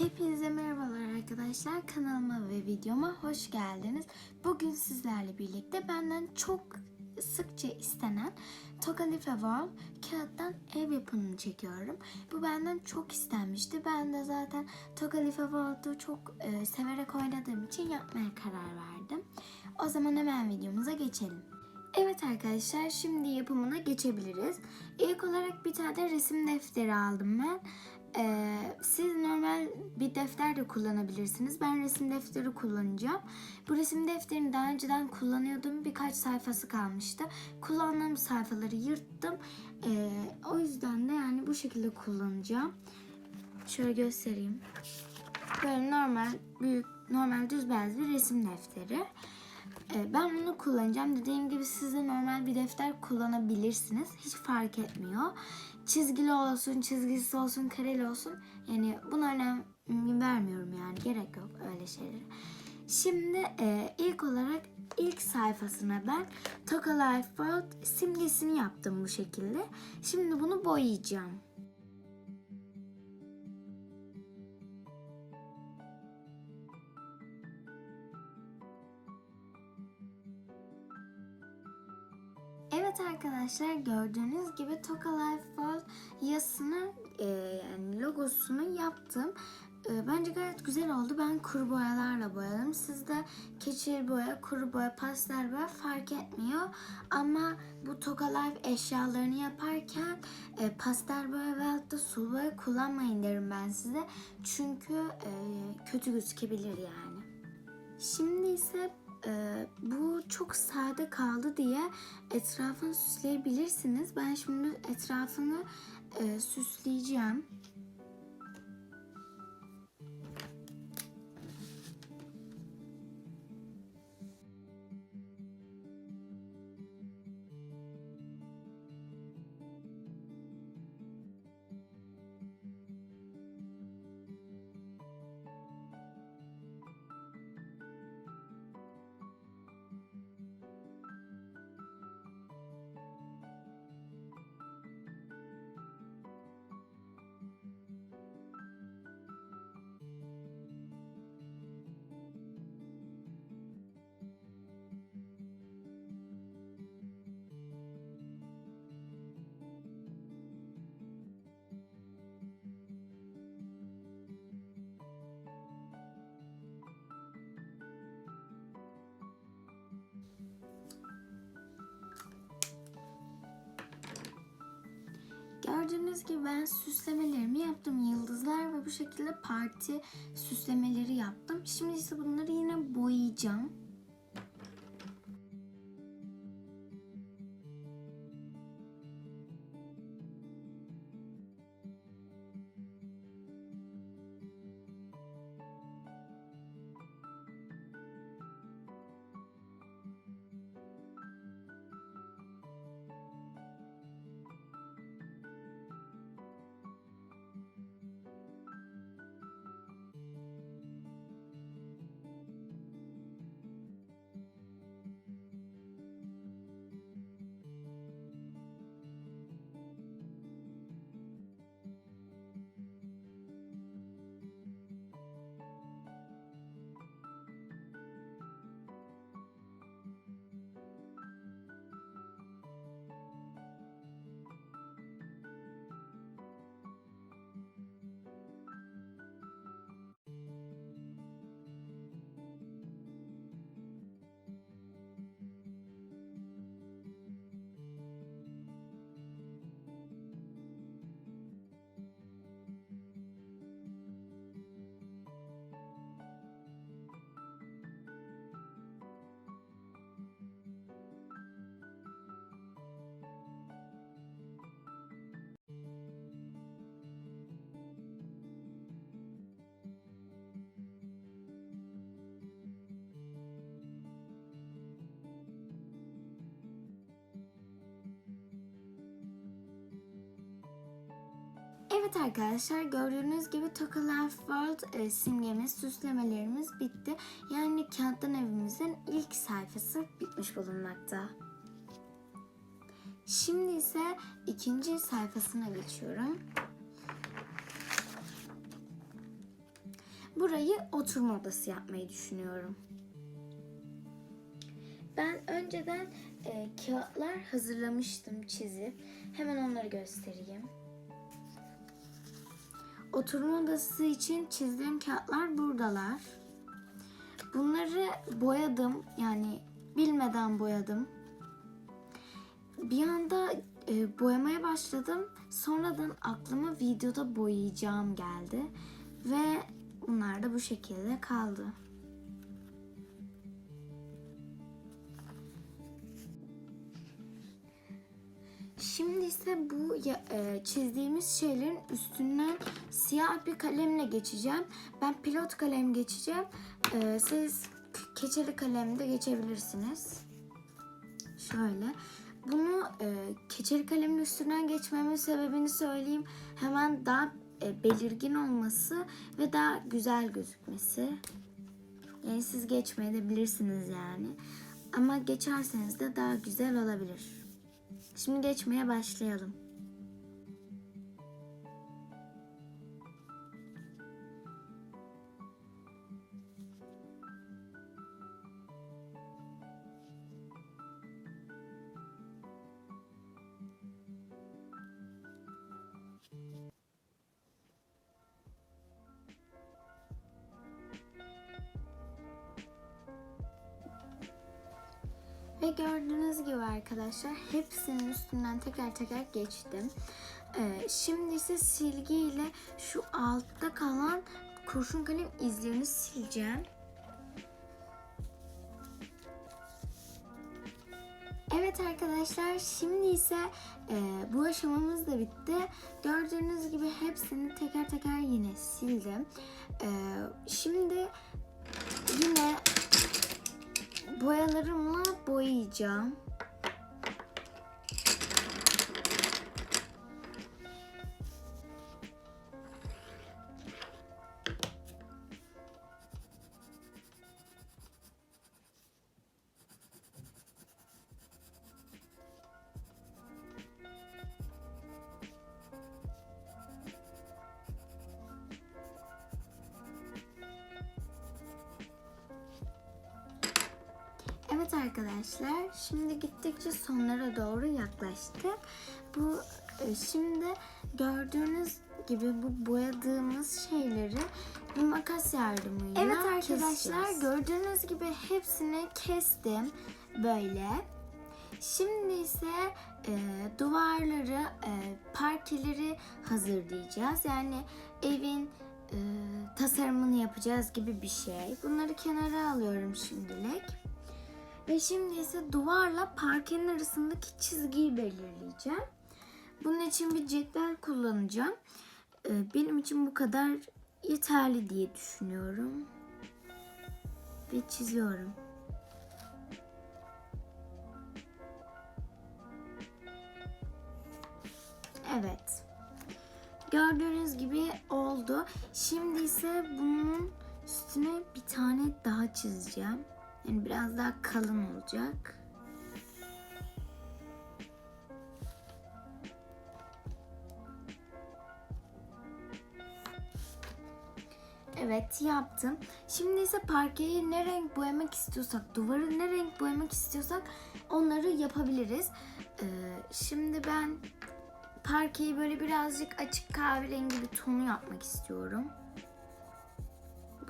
Hepinize merhabalar arkadaşlar. Kanalıma ve videoma hoş geldiniz. Bugün sizlerle birlikte benden çok sıkça istenen Tokalife Wall kağıttan ev yapımını çekiyorum. Bu benden çok istenmişti. Ben de zaten Tokalife Wall'u çok e, severek oynadığım için yapmaya karar verdim. O zaman hemen videomuza geçelim. Evet arkadaşlar şimdi yapımına geçebiliriz. İlk olarak bir tane resim defteri aldım ben. Ee, siz normal bir defter de kullanabilirsiniz. Ben resim defteri kullanacağım. Bu resim defterini daha önceden kullanıyordum. Birkaç sayfası kalmıştı. Kullandığım sayfaları yırttım. Ee, o yüzden de yani bu şekilde kullanacağım. Şöyle göstereyim. Böyle normal büyük normal düz beyaz bir resim defteri. Ee, Ben bunu kullanacağım. Dediğim gibi siz de normal bir defter kullanabilirsiniz. Hiç fark etmiyor. Çizgili olsun, çizgisiz olsun, kareli olsun. Yani buna önem vermiyorum yani. Gerek yok öyle şeylere. Şimdi e, ilk olarak ilk sayfasına ben Toka Life World simgesini yaptım bu şekilde. Şimdi bunu boyayacağım. Arkadaşlar gördüğünüz gibi Toka Life World yazısını e, yani logosunu yaptım. E, bence gayet güzel oldu. Ben kuru boyalarla boyadım. Siz de keçeli boya, kuru boya, pastel boya fark etmiyor. Ama bu Toka Life eşyalarını yaparken e, pastel boya ve hatta sulu boya kullanmayın derim ben size. Çünkü e, kötü gözükebilir yani. Şimdi ise e, bu çok sade kaldı diye etrafını süsleyebilirsiniz. Ben şimdi etrafını e, süsleyeceğim. Gördüğünüz gibi ben süslemelerimi yaptım. Yıldızlar ve bu şekilde parti süslemeleri yaptım. Şimdi ise bunları yine boyayacağım. Evet arkadaşlar gördüğünüz gibi Toka Life World simgemiz, süslemelerimiz bitti. Yani kağıttan evimizin ilk sayfası bitmiş bulunmakta. Şimdi ise ikinci sayfasına geçiyorum. burayı oturma odası yapmayı düşünüyorum. Ben önceden e, kağıtlar hazırlamıştım çizip. Hemen onları göstereyim. Oturma odası için çizdiğim kağıtlar buradalar. Bunları boyadım. Yani bilmeden boyadım. Bir anda e, boyamaya başladım. Sonradan aklıma videoda boyayacağım geldi. Ve bunlar da bu şekilde kaldı. İse bu e, çizdiğimiz şeylerin üstünden siyah bir kalemle geçeceğim. Ben pilot kalem geçeceğim. E, siz keçeli kalem de geçebilirsiniz. Şöyle. Bunu e, keçeli kalemin üstünden geçmemin sebebini söyleyeyim. Hemen daha e, belirgin olması ve daha güzel gözükmesi. Yani siz geçmeyebilirsiniz yani. Ama geçerseniz de daha güzel olabilir. Şimdi geçmeye başlayalım. Gördüğünüz gibi arkadaşlar hepsinin üstünden teker teker geçtim. Ee, şimdi ise silgiyle şu altta kalan kurşun kalem izlerini sileceğim. Evet arkadaşlar şimdi ise e, bu aşamamız da bitti. Gördüğünüz gibi hepsini teker teker yine sildim. E, şimdi yine boyalarımla boyayacağım. Arkadaşlar, şimdi gittikçe sonlara doğru yaklaştık. Bu e, şimdi gördüğünüz gibi bu boyadığımız şeyleri bir makas yardımıyla Evet arkadaşlar, keseceğiz. gördüğünüz gibi hepsini kestim böyle. Şimdi ise e, duvarları, e, parkeleri hazırlayacağız. Yani evin e, tasarımını yapacağız gibi bir şey. Bunları kenara alıyorum şimdilik. Ve şimdi ise duvarla parkenin arasındaki çizgiyi belirleyeceğim. Bunun için bir cetvel kullanacağım. Ee, Benim için bu kadar yeterli diye düşünüyorum. Ve çiziyorum. Evet. Gördüğünüz gibi oldu. Şimdi ise bunun üstüne bir tane daha çizeceğim. Yani biraz daha kalın olacak. Evet yaptım. Şimdi ise parkeyi ne renk boyamak istiyorsak, duvarı ne renk boyamak istiyorsak onları yapabiliriz. Ee, şimdi ben parkeyi böyle birazcık açık kahverengi bir tonu yapmak istiyorum.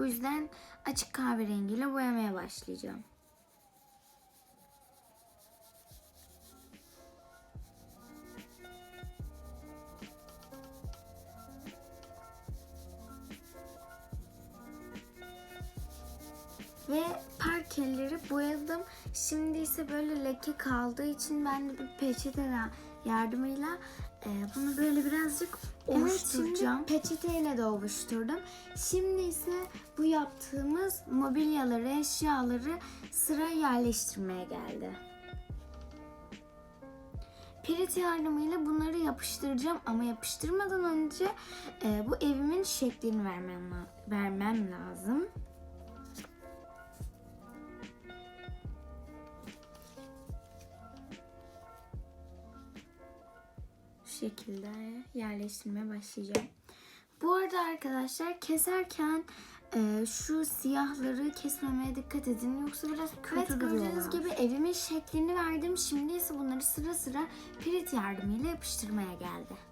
Bu yüzden açık kahverengiyle boyamaya başlayacağım. Ve parkeleri boyadım. Şimdi ise böyle leke kaldığı için ben de bir peçete yardımıyla e, bunu böyle birazcık oluşturacağım. Evet, şimdi peçeteyle de oluşturdum. Şimdi ise bu yaptığımız mobilyaları, eşyaları sıra yerleştirmeye geldi. Pirit yardımıyla bunları yapıştıracağım ama yapıştırmadan önce e, bu evimin şeklini vermem, vermem lazım. Şekilde yerleştirmeye başlayacağım. Bu arada arkadaşlar keserken e, şu siyahları kesmemeye dikkat edin. Yoksa biraz kötü evet, gördüğünüz gibi evimin şeklini verdim. Şimdi ise bunları sıra sıra pirit yardımıyla yapıştırmaya geldi.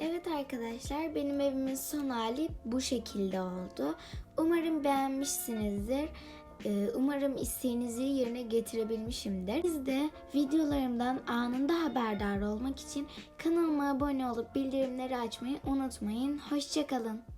Evet arkadaşlar benim evimin son hali bu şekilde oldu. Umarım beğenmişsinizdir. Ee, Umarım isteğinizi yerine getirebilmişimdir. Siz de videolarımdan anında haberdar olmak için kanalıma abone olup bildirimleri açmayı unutmayın. Hoşçakalın.